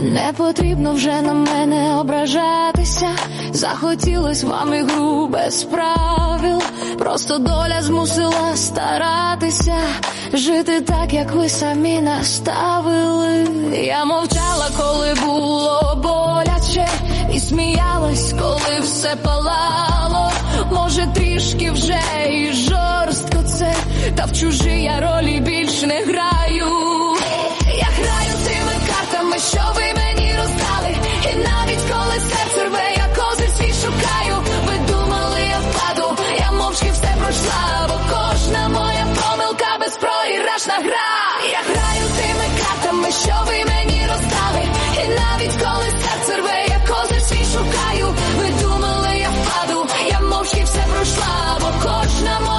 Не потрібно вже на мене ображатися. Захотілось вам ігру без правил. Просто доля змусила старатися. Жити так, як ви самі наставили. Я мовчала, коли було боляче, і сміялась, коли все палало. Може, трішки вже і жорстко це, та в чужі я ролі більш не граю. Я граю тими картами, що ви Трішки все пройшла, бо кожному